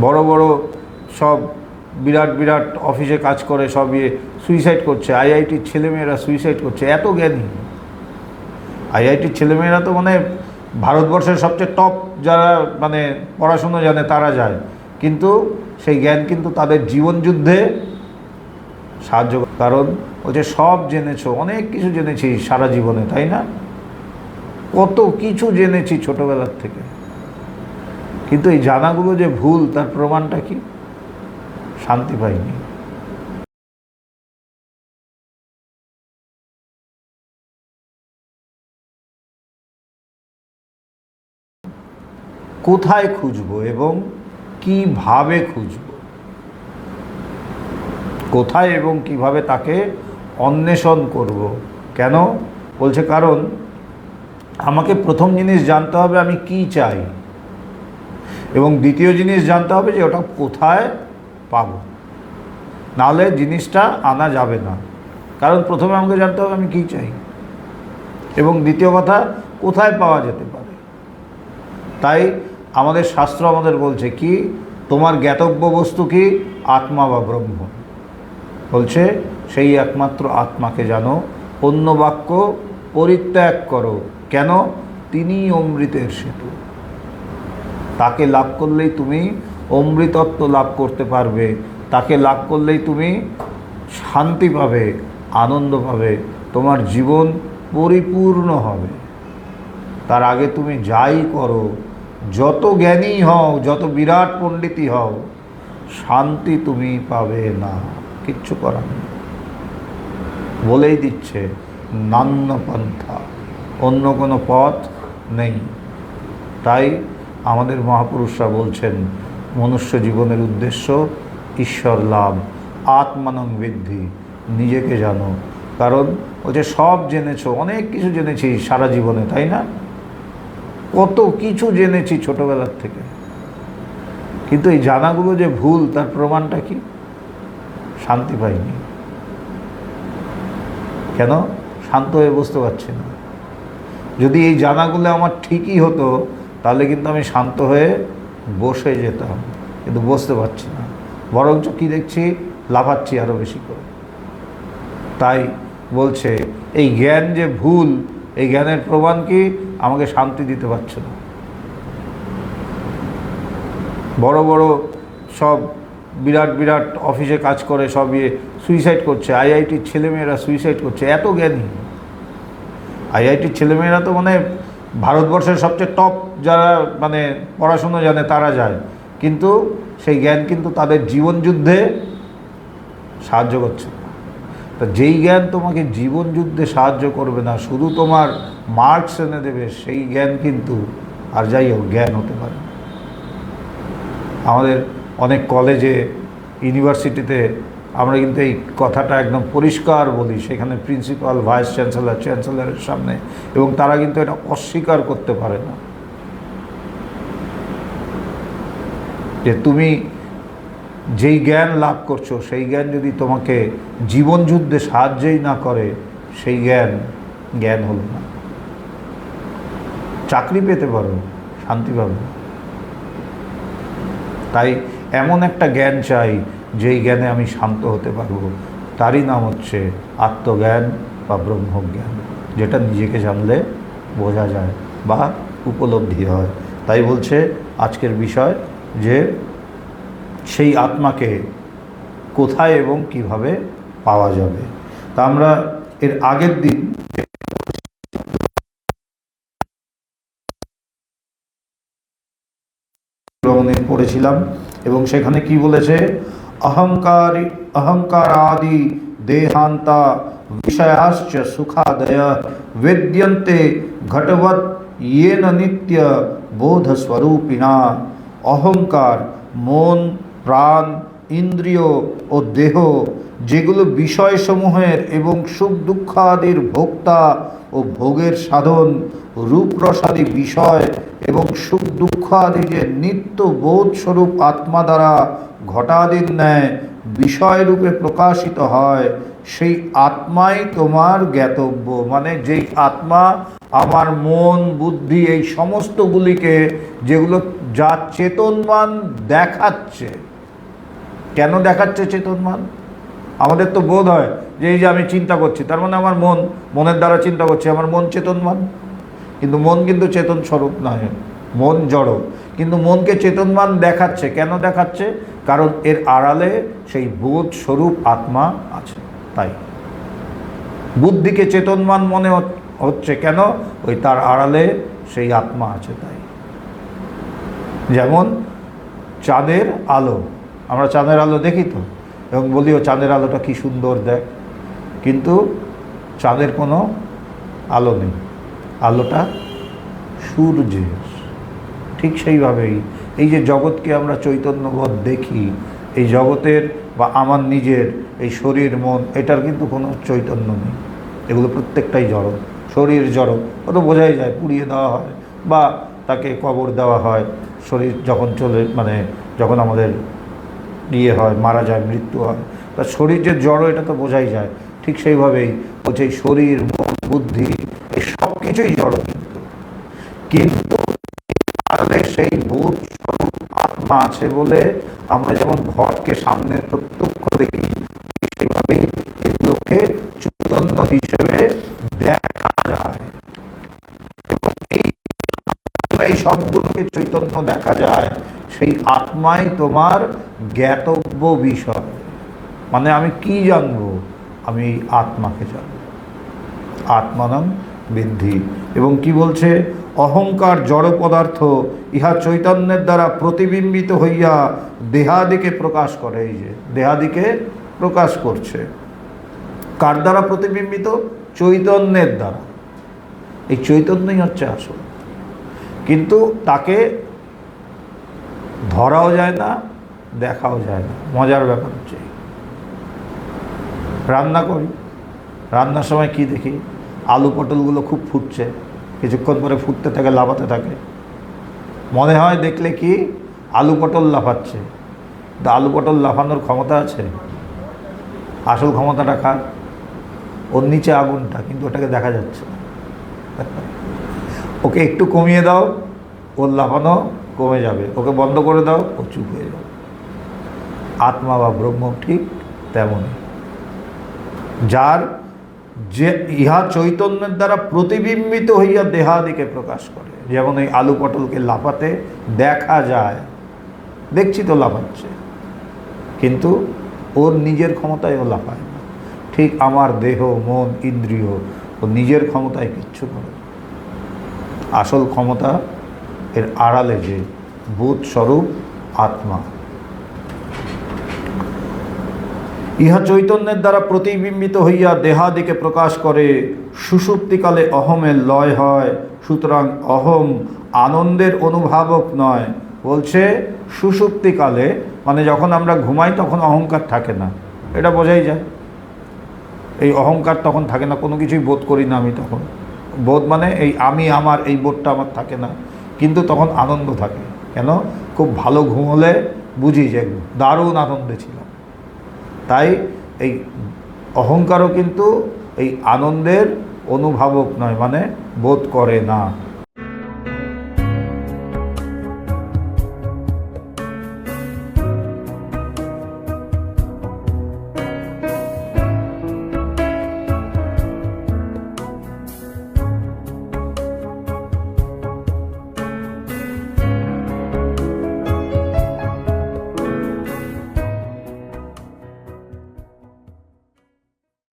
বড় বড় সব বিরাট বিরাট অফিসে কাজ করে, সব ইয়ে সুইসাইড করছে। আইআইটির ছেলেমেয়েরা সুইসাইড করছে। এত জ্ঞানী। আইআইটির ছেলেমেয়েরা তো মানে ভারতবর্ষের সবচেয়ে টপ যারা মানে পড়াশুনো জানে তারা যায়। কিন্তু সেই জ্ঞান কিন্তু তাদের জীবন যুদ্ধে সাহায্য করে। কারণ হচ্ছে সব জেনেছ, অনেক কিছু জেনেছি সারা জীবনে, তাই না? কত কিছু জেনেছি ছোটবেলার থেকে। কিন্তু এই জানাগুলো যে ভুল, তার প্রমাণটা কি? শান্তি পাইনি। কোথায় খুঁজবো এবং কীভাবে খুঁজবো? কোথায় এবং কীভাবে তাকে অন্বেষণ করব? কেন? বলছে, কারণ আমাকে প্রথম জিনিস জানতে হবে, আমি কি চাই? এবং দ্বিতীয় জিনিস জানতে হবে যে ওটা কোথায় পাবো। নাহলে জিনিসটা আনা যাবে না। কারণ প্রথমে আমাকে জানতে হবে আমি কী চাই। এবং দ্বিতীয় কথা, কোথায় পাওয়া যেতে পারে? তাই আমাদের শাস্ত্র আমাদের বলছে কি, তোমার জ্ঞাতব্য বস্তু কি? আত্মা বা ব্রহ্ম। বলছে, সেই একমাত্র আত্মাকে জানো, অন্য বাক্য পরিত্যাগ করো। কেন? তিনি অমৃতের সেতু। তাকে লাভ করলেই তুমি অমৃতত্ব লাভ করতে পারবে। তাকে লাভ করলেই তুমি শান্তি পাবে, আনন্দ পাবে, তোমার জীবন পরিপূর্ণ হবে। তার আগে তুমি যাই করো, যত জ্ঞানী হও, যত বিরাট পণ্ডিতই হও, শান্তি তুমি পাবে না, কিচ্ছু করার নেই। বলেই দিচ্ছে নান্য পন্থা অন্য কোনো পথ নেই। তাই আমাদের মহাপুরুষরা বলছেন, মনুষ্য জীবনের উদ্দেশ্য ঈশ্বর লাভ, আত্মানং বৃদ্ধি, নিজেকে জানো। কারণ হচ্ছে সব জেনেছো, অনেক কিছু জেনেছি সারা জীবনে, তাই না? কত কিছু জেনেছি ছোটবেলার থেকে। কিন্তু এই জানাগুলো যে ভুল, তার প্রমাণটা কি? শান্তি পাইনি। কেন? শান্ত হয়ে বুঝতে পারছি না। যদি এই জানাগুলো আমার ঠিকই হতো তাহলে কিন্তু আমি শান্ত হয়ে বসে যেতাম, কিন্তু বসতে পারছি না। বরঞ্চ কী দেখছি? লাফাচ্ছি আরও বেশি করে। তাই বলছে, এই জ্ঞান যে ভুল, এই জ্ঞানের প্রমাণ কি আমাকে শান্তি দিতে পারছে না? বড় বড় সব বিরাট বিরাট অফিসে কাজ করে, সব ইয়ে সুইসাইড করছে। আইআইটির ছেলেমেয়েরা সুইসাইড করছে। এত জ্ঞানী। আইআইটির ছেলেমেয়েরা তো মানে ভারতবর্ষের সবচেয়ে টপ যারা মানে পড়াশুনো জানে তারা যায়। কিন্তু সেই জ্ঞান কিন্তু তাদের জীবন যুদ্ধে সাহায্য করছে। তা যেই জ্ঞান তোমাকে জীবন যুদ্ধে সাহায্য করবে না, শুধু তোমার মার্কস এনে দেবে, সেই জ্ঞান কিন্তু আর যাই হোক, জ্ঞান হতে পারে। আমাদের অনেক কলেজে ইউনিভার্সিটিতে আমরা কিন্তু এই কথাটা একদম পরিষ্কার বলি, সেখানে প্রিন্সিপাল ভাইস চ্যান্সেলর চ্যান্সেলরের সামনে, এবং তারা কিন্তু এটা অস্বীকার করতে পারে না। যে তুমি যেই জ্ঞান লাভ করছ, সেই জ্ঞান যদি তোমাকে জীবন যুদ্ধে সাহায্যই না করে, সেই জ্ঞান জ্ঞান হলো না। চাকরি পেতে পারো, শান্তি পাবে তাই এমন একটা জ্ঞান চাই যেই জ্ঞানে আমি শান্ত হতে পারব, তারই নাম হচ্ছে আত্মজ্ঞান বা ব্রহ্মজ্ঞান, যেটা নিজেকে জানলে বোঝা যায় বা উপলব্ধি হয়। তাই বলছে আজকের বিষয় যে সেই আত্মাকে কোথায় এবং কীভাবে পাওয়া যাবে। তা আমরা এর আগের দিন পড়েছিলাম এবং সেখানে কি বলেছে? অহংকার অহংকার আদি দেহান্তা বিষয়াশ্চ সুখাদয় বেদ্যন্তে ঘটবৎ ইয়েন নিত্য বোধ স্বরূপিণা অহংকার মন প্রাণ ইন্দ্রিয় ও দেহ, যেগুলো বিষয়সমূহের এবং সুখ দুঃখাদির ভোক্তা ও ভোগের সাধন, রূপরসাদি বিষয় এবং সুখ দুঃখ আদি যে নিত্য বোধ স্বরূপ আত্মা দ্বারা ঘটাদির ন্যায় বিষয়রূপে প্রকাশিত হয়, সেই আত্মাই তোমার জ্ঞাতব্য। মানে যেই আত্মা, আমার মন, বুদ্ধি, এই সমস্তগুলিকে যেগুলো যা চেতনমান দেখাচ্ছে কেন দেখাচ্ছে চেতন চেতনমান আমাদের তো বোধ হয় যে এই যে আমি চিন্তা করছি, তার মানে আমার মন, মনের দ্বারা চিন্তা করছি, আমার মন চেতন চেতনমান কিন্তু মন কিন্তু চেতন স্বরূপ নয়, মন জড়। কিন্তু মনকে চেতনমান দেখাচ্ছে, কেন দেখাচ্ছে? কারণ এর আড়ালে সেই বোধ স্বরূপ আত্মা আছে, তাই। বুদ্ধিকে চেতনমান মনে হচ্ছে কেন? ওই তার আড়ালে সেই আত্মা আছে, তাই। যেমন চাঁদের আলো আমরা চাঁদের আলো দেখি তো। এবং বলিও চাঁদের আলোটা কি সুন্দর, দেখ। কিন্তু চাঁদের কোনো আলো নেই। আলোটা সূর্যের। ঠিক সেইভাবেই এই যে জগৎকে আমরা চৈতন্যবোধ দেখি, এই জগতের বা আমার নিজের, এই শরীর, মন, এটার কিন্তু কোনো চৈতন্য নেই। এগুলো প্রত্যেকটাই জড়, শরীর জড়। ও তো বোঝাই যায়, পুড়িয়ে দেওয়া হয় বা তাকে কবর দেওয়া হয়। শরীর যখন চলে মানে যখন আমাদের ইয়ে হয়, মারা যায়, মৃত্যু হয়। তা শরীর যে জড়, এটা তো বোঝাই যায়। ঠিক সেইভাবেই বলছে শরীর, মন, বুদ্ধি এই সব কিছুই জড়। কিন্তু কিন্তু সেই ভূত স্বরূপ আত্মা আছে বলে আমরা যেমন ঘরকে সামনে প্রত্যক্ষ দেখি, সেইভাবেই এগুলোকে চৈতন্য হিসেবে দেখা যায়। এই সবগুলোকে চৈতন্য দেখা যায়। সেই আত্মাই তোমার জ্ঞাতব্য বিষয়। মানে আমি কি জানব? আমি এই আত্মাকে জানব। আত্মানাম বৃদ্ধি। এবং কি বলছে? অহংকার জড় পদার্থ ইহা চৈতন্যের দ্বারা প্রতিবিম্বিত হইয়া দেহাদিকে প্রকাশ করে, এই যে দেহাদিকে প্রকাশ করছে। কার দ্বারা প্রতিবিম্বিত? চৈতন্যের দ্বারা। এই চৈতন্যই হচ্ছে আসল। কিন্তু তাকে ধরাও যায় না, দেখাও যায় না। মজার ব্যাপার হচ্ছে রান্না করি। রান্নার সময় কি দেখি? আলু পটলগুলো খুব ফুটছে। কিছুক্ষণ পরে ফুটতে থাকে, লাফাতে থাকে। মনে হয় দেখলে কি? আলু পটল লাফাচ্ছে। আলু পটল লাফানোর ক্ষমতা আছে? আসল ক্ষমতাটা কার? ওর নিচে আগুনটা, কিন্তু ওটাকে দেখা যাচ্ছে ওকে একটু কমিয়ে দাও। ওর লাফানো কমে যাবে। ওকে বন্ধ করে দাও, ও চুপ হয়ে যাবে। আত্মা বা ব্রহ্ম ঠিক তেমনই। যার যে ইহা চৈতন্যের দ্বারা প্রতিবিম্বিত হইয়া দেহাদিকে প্রকাশ করে। যেমন ওই আলু পটলকে লাফাতে দেখা যায়। দেখছি তো লাফাচ্ছে। কিন্তু ওর নিজের ক্ষমতায় ও লাফায় না। ঠিক আমার দেহ, মন, ইন্দ্রিয়, ও নিজের ক্ষমতায় কিচ্ছু করে আসল ক্ষমতা এর আড়ালে যে ভূত স্বরূপ আত্মা। ইহা চৈতন্যের দ্বারা প্রতিবিম্বিত হইয়া দেহাদিকে প্রকাশ করে, সুষুপ্তিকালে অহমের লয় হয়, সুতরাং অহম আনন্দের অনুভাবক নয়। বলছে, সুষুপ্তিকালে মানে যখন আমরা ঘুমাই তখন অহংকার থাকে না। এটা বোঝাই যায়। এই অহংকার তখন থাকে না, কোনো কিছুই বোধ করি না আমি তখন। বোধ মানে এই আমি, আমার, এই বোধটা আমার থাকে না। কিন্তু তখন আনন্দ থাকে। কেন? খুব ভালো ঘুমলে বুঝি যে দারুণ আনন্দে ছিলাম তাই এই অহংকারও কিন্তু এই আনন্দের অনুভাবক নয় মানে বোধ করে না।